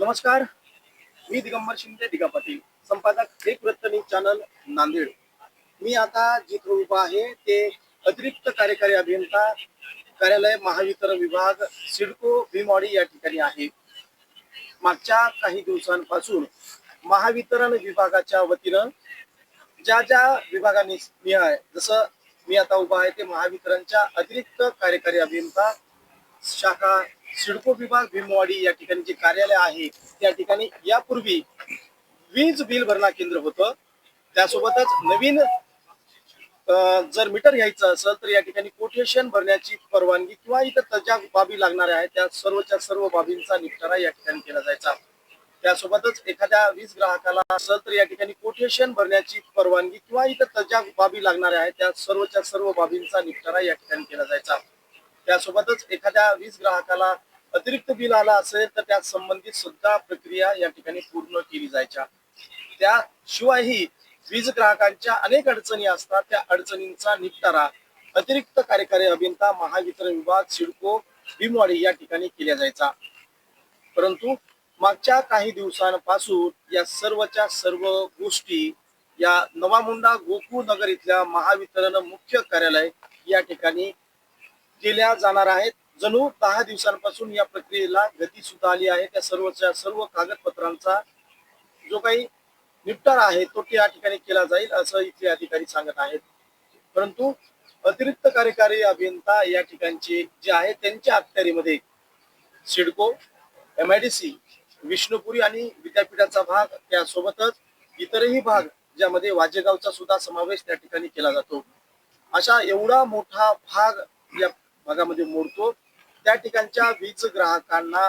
नमस्कार. मी दिगंबर शिंदे दिगा पाटील. संपादक एक वृत्त न्यूज चॅनल नांदेड. मी आता जिथे उभा आहे ते अतिरिक्त कार्यकारी अभियंता कार्यालय महावितरण विभाग सिडको भीमवाडी या ठिकाणी आहे. मागच्या काही दिवसांपासून महावितरण विभागाच्या वतीनं ज्या ज्या विभागांनी आहे जसं मी आता उभा आहे ते महावितरणच्या अतिरिक्त कार्यकारी अभियंता शाखा सिडको विभाग भीमवाडी या ठिकाणी जे कार्यालय आहे त्या ठिकाणी यापूर्वी वीज बिल भरणा केंद्र होतं. त्यासोबतच नवीन जर मीटर घ्यायचं असेल तर या ठिकाणी कोटेशन भरण्याची परवानगी किंवा इतर त्याच्या बाबी लागणाऱ्या आहेत त्या सर्वच्या सर्व बाबींचा निपटारा या ठिकाणी केला जायचा. त्यासोबतच एखाद्या वीज ग्राहकाला असेल तर या ठिकाणी कोटेशन भरण्याची परवानगी किंवा इतर त्याच्या बाबी लागणाऱ्या आहेत त्या सर्वच्या सर्व बाबींचा निपटारा या ठिकाणी केला जायचा. त्यासोबतच एखाद्या वीज ग्राहकाला अतिरिक्त बिल आला असेल तर त्या संबंधित सुद्धा प्रक्रिया या ठिकाणी पूर्ण केली जायच्या. त्याशिवायही वीज ग्राहकांच्या अनेक अडचणी असतात. त्या अडचणींचा निपटारा अतिरिक्त कार्यकारी अभियंता महावितरण विभाग सिडको भीमवाडी या ठिकाणी केला जायचा. परंतु मागच्या काही दिवसांपासून या सर्वच्या सर्व गोष्टी या नवामुंडा गोकुळ नगर इथल्या महावितरण मुख्य कार्यालय या ठिकाणी केल्या जाणार आहेत. जणू दहा दिवसांपासून या प्रक्रियेला गती सुद्धा आली आहे. त्या सर्वच्या सर्व कागदपत्रांचा जो काही निपटारा आहे तो त्या ठिकाणी केला जाईल असं इथले अधिकारी सांगत आहेत. परंतु अतिरिक्त कार्यकारी अभियंता या ठिकाणचे जे आहे त्यांच्या अखत्यारीमध्ये CIDCO M I D C Vishnupuri आणि विद्यापीठाचा भाग त्यासोबतच इतरही भाग ज्यामध्ये वाजेगावचा सुद्धा समावेश त्या ठिकाणी केला जातो. अशा एवढा मोठा भाग या भागामध्ये मोडतो त्या ठिकाणच्या वीज ग्राहकांना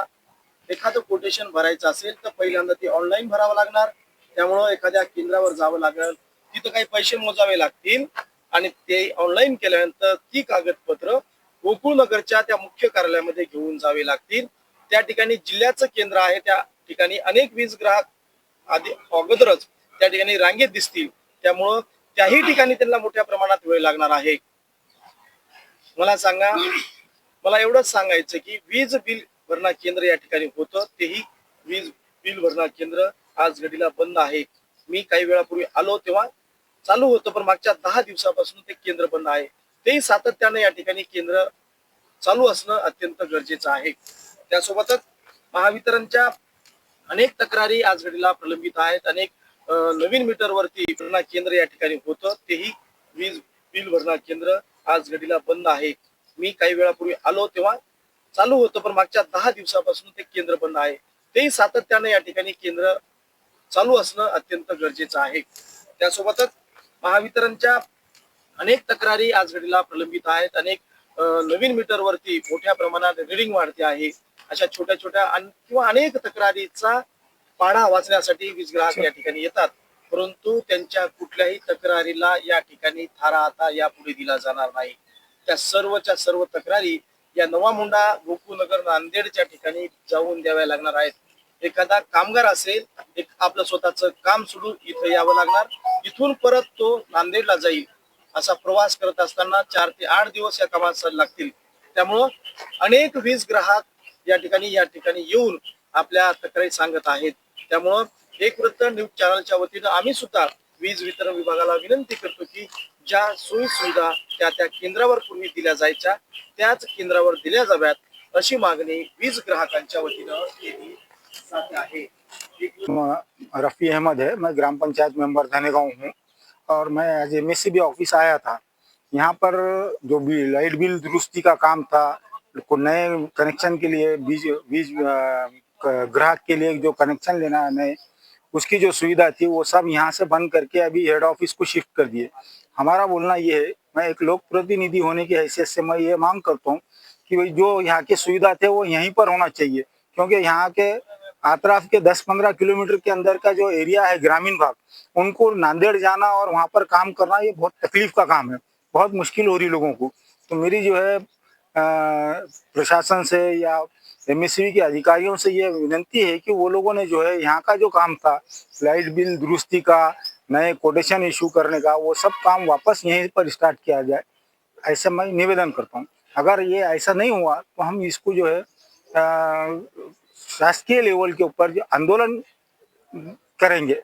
एखादं कोटेशन भरायचं असेल तर पहिल्यांदा ते ऑनलाईन भरावं लागणार. त्यामुळं एखाद्या केंद्रावर जावं लागेल. तिथं काही पैसे मोजावे लागतील. आणि ते ऑनलाईन केल्यानंतर ती कागदपत्र गोकुळनगरच्या त्या मुख्य कार्यालयामध्ये घेऊन जावे लागतील. त्या ठिकाणी जिल्ह्याचं केंद्र आहे त्या ठिकाणी अनेक वीज ग्राहक आधी अगोदरच त्या ठिकाणी रांगेत दिसतील. त्यामुळं त्याही ठिकाणी त्यांना मोठ्या प्रमाणात वेळ लागणार आहे. मला सांगा मला एवढंच सांगायचं की वीज बिल भरणा केंद्र या ठिकाणी होतं. तेही वीज बिल भरणा केंद्र आज घडीला बंद आहे. मी काही वेळापूर्वी आलो तेव्हा चालू होतं पण मागच्या दहा दिवसापासून ते केंद्र बंद आहे. तेही सातत्याने या ठिकाणी केंद्र चालू असणं अत्यंत गरजेचं आहे. त्यासोबतच महावितरणच्या अनेक तक्रारी आज घडीला प्रलंबित आहेत. अनेक नवीन मीटरवरती भरणा केंद्र या ठिकाणी होतं. तेही वीज बिल भरणा केंद्र आज घडीला बंद आहे. मी काही वेळापूर्वी आलो तेव्हा चालू होतं पण मागच्या दहा दिवसापासून ते केंद्र बंद आहे. तेही सातत्याने या ठिकाणी केंद्र चालू असणं अत्यंत गरजेचं आहे. त्यासोबतच महावितरणच्या अनेक तक्रारी आज घडीला प्रलंबित आहेत. अनेक नवीन मीटरवरती मोठ्या प्रमाणात रिडिंग वाढते आहे. अशा छोट्या छोट्या किंवा अनेक तक्रारीचा पाढा वाचण्यासाठी वीज ग्राहक या ठिकाणी येतात. परंतु त्यांच्या कुठल्याही तक्रारीला या ठिकाणी थारा आता यापुढे दिला जाणार नाही. त्या सर्वच्या सर्व तक्रारी या नवा मुंडा गोकुळनगर नांदेडच्या ठिकाणी जाऊन द्याव्या लागणार आहेत. एखादा कामगार असेल एक आपलं स्वतःचं काम सोडून इथं यावं लागणार. इथून परत तो नांदेडला जाईल असा प्रवास करत असताना चार ते आठ दिवस या कामास लागतील. त्यामुळं अनेक वीज ग्राहक या ठिकाणी या ठिकाणी येऊन आपल्या तक्रारी सांगत आहेत. त्यामुळं एक वृत्त न्यूज चॅनलच्या वतीनं आम्ही सुद्धा वीज वितरण विभागाला विनंती करतो की ज्या सोयीसुविधा त्या त्या केंद्रावर पूर्वी दिल्या जायच्या त्याच केंद्रावर दिल्या जाव्यात अशी मागणी वीज ग्राहकांच्या वतीनं केली जाते आहे. रफ़ी अहमद है मैं ग्राम पंचायत मेंबर धनेगाव हूँ और मैं एज एम ऑफिस आया था। यहाँ पर जो भी लाइट बिल दुरुस्ती का काम था को नए कनेक्शन के लिए बीज बीज ग्राहक के लिए जो कनेक्शन लेना है नए उसकी जो सुविधा थी वो सब यहाँ से बंद करके अभी हेड ऑफिस को शिफ्ट कर दिए। हमारा बोलना ये है, मैं एक लोक प्रतिनिधि होने की हैसियत से मैं ये मांग करता हूँ कि भाई जो यहाँ की सुविधा थे वो यहीं पर होना चाहिए, क्योंकि यहाँ के आतराफ के 10-15 किलोमीटर के अंदर का जो एरिया है ग्रामीण भाग, उनको नांदेड़ जाना और वहाँ पर काम करना ये बहुत तकलीफ़ का काम है, बहुत मुश्किल हो रही लोगों को। तो मेरी जो है प्रशासन से या एम के अधिकारियों से ये विनंती है कि वो लोगों ने जो है यहाँ का जो काम था, लाइट बिल दुरुस्ती का नए कोटेशन इशू करने का, वो सब काम वापस यहीं पर स्टार्ट किया जाए, ऐसा मैं निवेदन करता हूँ। अगर ये ऐसा नहीं हुआ तो हम इसको जो है शासकीय लेवल के ऊपर जो आंदोलन करेंगे